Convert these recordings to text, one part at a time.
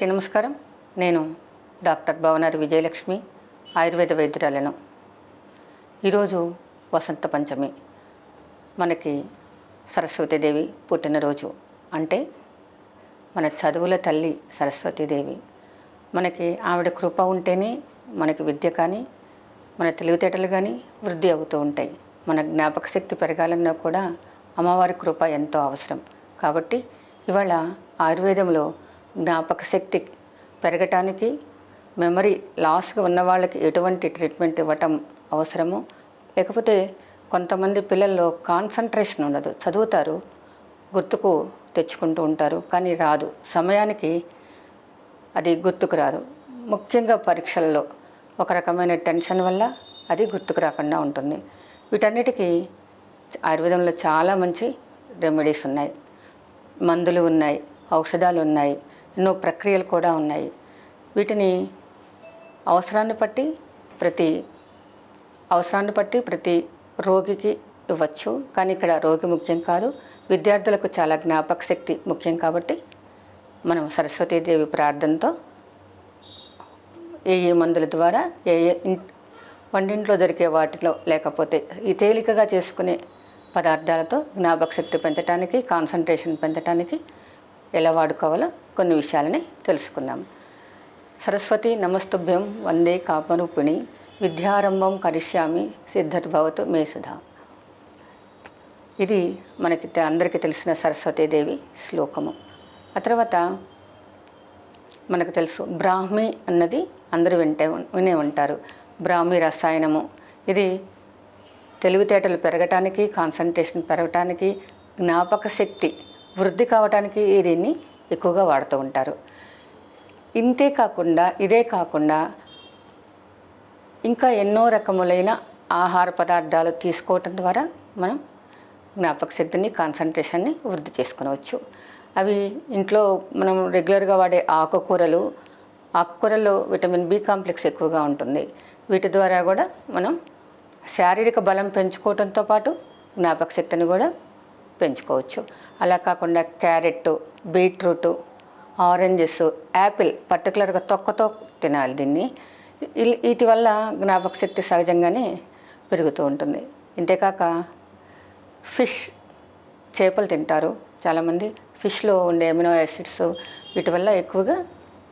అందరికీ నమస్కారం. నేను డాక్టర్ భవనారి విజయలక్ష్మి ఆయుర్వేద వైద్యురాలను. ఈరోజు వసంత పంచమి. మనకి సరస్వతీదేవి పుట్టినరోజు. అంటే మన చదువుల తల్లి సరస్వతీదేవి మనకి ఆవిడ కృప ఉంటేనే మనకి విద్య కానీ మన తెలివితేటలు కానీ వృద్ధి అవుతూ ఉంటాయి. మన జ్ఞాపక శక్తి పెరగాలన్నా కూడా అమ్మవారి కృప ఎంతో అవసరం. కాబట్టి ఇవాళ ఆయుర్వేదంలో జ్ఞాపక శక్తి పెరగటానికి మెమరీ లాస్గా ఉన్న వాళ్ళకి ఎటువంటి ట్రీట్మెంట్ ఇవ్వటం అవసరమో లేకపోతే కొంతమంది పిల్లల్లో కాన్సన్ట్రేషన్ ఉండదు. చదువుతారు గుర్తుకు తెచ్చుకుంటూ ఉంటారు కానీ రాదు. సమయానికి అది గుర్తుకు రాదు. ముఖ్యంగా పరీక్షల్లో ఒక రకమైన టెన్షన్ వల్ల అది గుర్తుకు రాకుండా ఉంటుంది. వీటన్నిటికీ ఆయుర్వేదంలో చాలా మంచి రెమెడీస్ ఉన్నాయి. మందులు ఉన్నాయి ఔషధాలు ఉన్నాయి ఎన్నో ప్రక్రియలు కూడా ఉన్నాయి. వీటిని అవసరాన్ని బట్టి ప్రతి అవసరాన్ని బట్టి ప్రతి రోగికి ఇవ్వచ్చు. కానీ ఇక్కడ రోగి ముఖ్యం కాదు. విద్యార్థులకు చాలా జ్ఞాపక శక్తి ముఖ్యం కాబట్టి మనం సరస్వతీదేవి ప్రార్థనతో ఏ ఏ మందుల ద్వారా ఏ ఏ వంటింట్లో దొరికే వాటిలో లేకపోతే ఈ తేలికగా చేసుకునే పదార్థాలతో జ్ఞాపక శక్తి పెంచడానికి కాన్సన్ట్రేషన్ పెంచడానికి ఎలా వాడుకోవాలో కొన్ని విషయాలని తెలుసుకుందాం. సరస్వతి నమస్తుభ్యం వందే కాపరూపిణి విద్యారంభం కరిష్యామి సిద్ధర్భవతు మే సుధా. ఇది మనకి తె- అందరికీ తెలిసిన సరస్వతీదేవి శ్లోకము. ఆ తర్వాత మనకు తెలుసు బ్రాహ్మి అన్నది అందరూ వింటే వినే ఉంటారు. బ్రాహ్మి రసాయనము. ఇది తెలివితేటలు పెరగటానికి కాన్సన్ట్రేషన్ పెరగటానికి జ్ఞాపక శక్తి వృద్ధి కావటానికి దీన్ని ఎక్కువగా వాడుతూ ఉంటారు. ఇంతే కాకుండా ఇదే కాకుండా ఇంకా ఎన్నో రకములైన ఆహార పదార్థాలు తీసుకోవటం ద్వారా మనం జ్ఞాపక శక్తిని కాన్సన్ట్రేషన్ని వృద్ధి చేసుకునవచ్చు. అవి ఇంట్లో మనం రెగ్యులర్గా వాడే ఆకుకూరలు ఆకుకూరల్లో విటమిన్ బి కాంప్లెక్స్ ఎక్కువగా ఉంటుంది. వీటి ద్వారా కూడా మనం శారీరక బలం పెంచుకోవడంతో పాటు జ్ఞాపక శక్తిని కూడా పెంచుకోవచ్చు. అలా కాకుండా క్యారెట్ బీట్రూట్ ఆరెంజెస్ యాపిల్ పర్టికులర్గా తొక్కతో తినాలి దీన్ని. వీటి వల్ల జ్ఞాపక శక్తి సహజంగానే పెరుగుతూ ఉంటుంది. ఇంతేకాక ఫిష్ చేపలు తింటారు. చాలామంది ఫిష్లో ఉండే ఎమినో యాసిడ్స్ వీటి వల్ల ఎక్కువగా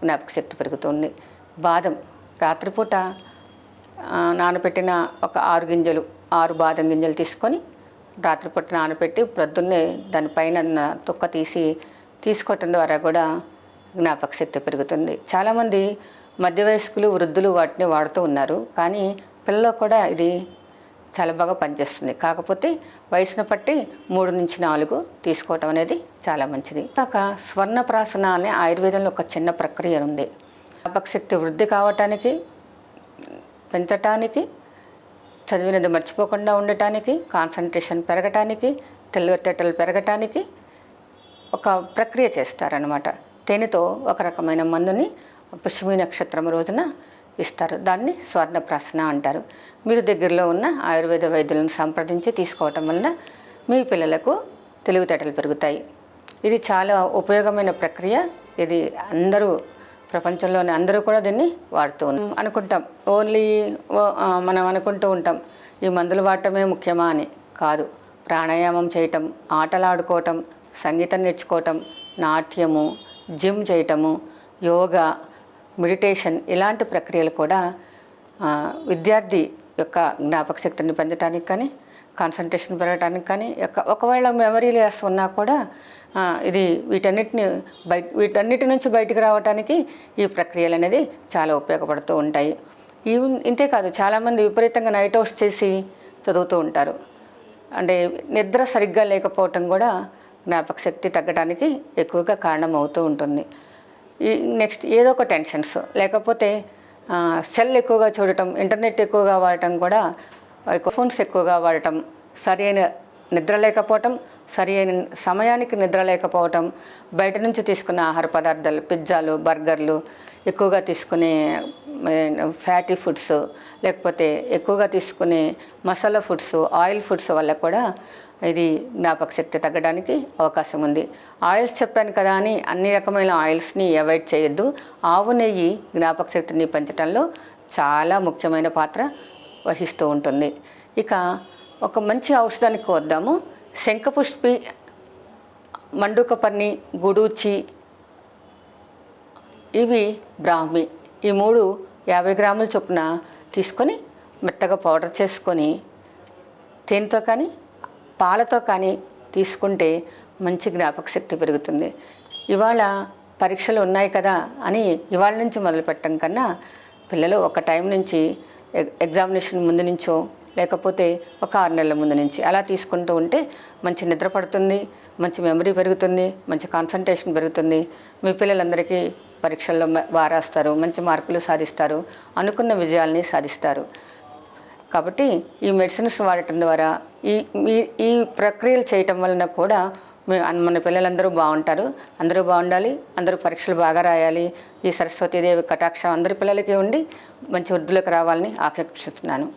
జ్ఞాపక శక్తి పెరుగుతుంది. బాదం రాత్రిపూట నానబెట్టిన ఒక ఆరు గింజలు ఆరు బాదం గింజలు తీసుకొని రాత్రిపూట నానబెట్టి ప్రొద్దున్నే దానిపైన తొక్క తీసి తీసుకోవటం ద్వారా కూడా జ్ఞాపక శక్తి పెరుగుతుంది. చాలామంది మధ్య వయస్కులు వృద్ధులు వాటిని వాడుతూ ఉన్నారు. కానీ పిల్లలు కూడా ఇది చాలా బాగా పనిచేస్తుంది. కాకపోతే వయసును బట్టి మూడు నుంచి నాలుగు తీసుకోవటం అనేది చాలా మంచిది. కాక స్వర్ణప్రాసన అనే ఆయుర్వేదంలో ఒక చిన్న ప్రక్రియ ఉంది. జ్ఞాపక శక్తి వృద్ధి కావటానికి పెంచటానికి చదివినది మర్చిపోకుండా ఉండటానికి కాన్సన్ట్రేషన్ పెరగటానికి తెలివితేటలు పెరగటానికి ఒక ప్రక్రియ చేస్తారనమాట తేనెతో ఒక రకమైన మందుని పుష్మి నక్షత్రం రోజున ఇస్తారు. దాన్ని స్వర్ణప్రాసన అంటారు. మీరు దగ్గరలో ఉన్న ఆయుర్వేద వైద్యులను సంప్రదించి తీసుకోవటం వలన మీ పిల్లలకు తెలివితేటలు పెరుగుతాయి. ఇది చాలా ఉపయోగమైన ప్రక్రియ. ఇది అందరూ ప్రపంచంలోని అందరూ కూడా దీన్ని వాడుతూ అనుకుంటాం ఓన్లీ మనం అనుకుంటూ ఉంటాం ఈ మందులు వాడటమే ముఖ్యమా అని. కాదు ప్రాణాయామం చేయటం ఆటలాడుకోవటం సంగీతం నేర్చుకోవటం నాట్యము జిమ్ చేయటము యోగా మెడిటేషన్ ఇలాంటి ప్రక్రియలు కూడా విద్యార్థి యొక్క జ్ఞాపక శక్తిని పెంచడానికి కానీ కాన్సన్ట్రేషన్ పెరగడానికి కానీ యొక్క ఒకవేళ మెమరీ లెస్ ఉన్నా కూడా ఇది వీటన్నిటిని బయట వీటన్నిటి నుంచి బయటికి రావడానికి ఈ ప్రక్రియలు అనేది చాలా ఉపయోగపడుతూ ఉంటాయి. ఈ ఇంతే కాదు చాలామంది విపరీతంగా నైట్ అవుట్స్ చేసి చదువుతూ ఉంటారు. అంటే నిద్ర సరిగ్గా లేకపోవటం కూడా జ్ఞాపక శక్తి తగ్గడానికి ఎక్కువగా కారణం అవుతూ ఉంటుంది. ఈ నెక్స్ట్ ఏదో ఒక టెన్షన్స్ లేకపోతే సెల్ ఎక్కువగా చూడటం ఇంటర్నెట్ ఎక్కువగా వాడటం కూడా ఫోన్స్ ఎక్కువగా వాడటం సరైన నిద్ర లేకపోవటం సరి అయిన సమయానికి నిద్ర లేకపోవటం బయట నుంచి తీసుకున్న ఆహార పదార్థాలు పిజ్జాలు బర్గర్లు ఎక్కువగా తీసుకునే ఫ్యాటీ ఫుడ్స్ లేకపోతే ఎక్కువగా తీసుకునే మసాలా ఫుడ్స్ ఆయిల్ ఫుడ్స్ వల్ల కూడా ఇది జ్ఞాపక శక్తి తగ్గడానికి అవకాశం ఉంది. ఆయిల్స్ చెప్పాను కదా అని అన్ని రకమైన ఆయిల్స్ని అవాయిడ్ చేయొద్దు. ఆవు నెయ్యి జ్ఞాపక శక్తిని పెంచడంలో చాలా ముఖ్యమైన పాత్ర వహిస్తూ ఉంటుంది. ఇక ఒక మంచి ఔషధానికి వద్దాము శంఖపుష్పి మండుకపర్ణి గుడూచి ఇవి బ్రాహ్మి. ఈ మూడు యాభై గ్రాముల చొప్పున తీసుకొని మెత్తగా పౌడర్ చేసుకొని తేనెతో కానీ పాలతో కానీ తీసుకుంటే మంచి జ్ఞాపక శక్తి పెరుగుతుంది. ఇవాళ పరీక్షలు ఉన్నాయి కదా అని ఇవాళ నుంచి మొదలు పెట్టడం కన్నా పిల్లలు ఒక టైం నుంచి ఎగ్జామినేషన్ ముందు నుంచో లేకపోతే ఒక ఆరు నెలల ముందు నుంచి అలా తీసుకుంటూ ఉంటే మంచి నిద్ర పడుతుంది మంచి మెమరీ పెరుగుతుంది మంచి కాన్సన్ట్రేషన్ పెరుగుతుంది. మీ పిల్లలందరికీ పరీక్షల్లో మ- మంచి మార్కులు సాధిస్తారు అనుకున్న విజయాల్ని సాధిస్తారు. కాబట్టి ఈ మెడిసిన్స్ వాడటం ద్వారా ఈ ఈ ప్రక్రియలు చేయటం వలన కూడా మీ- మన పిల్లలందరూ బాగుంటారు. అందరూ బాగుండాలి అందరూ పరీక్షలు బాగా రాయాలి. ఈ సరస్వతీదేవి కటాక్షం అందరి పిల్లలకి ఉండి మంచి వృద్ధులకు రావాలని ఆకాంక్షిస్తున్నాను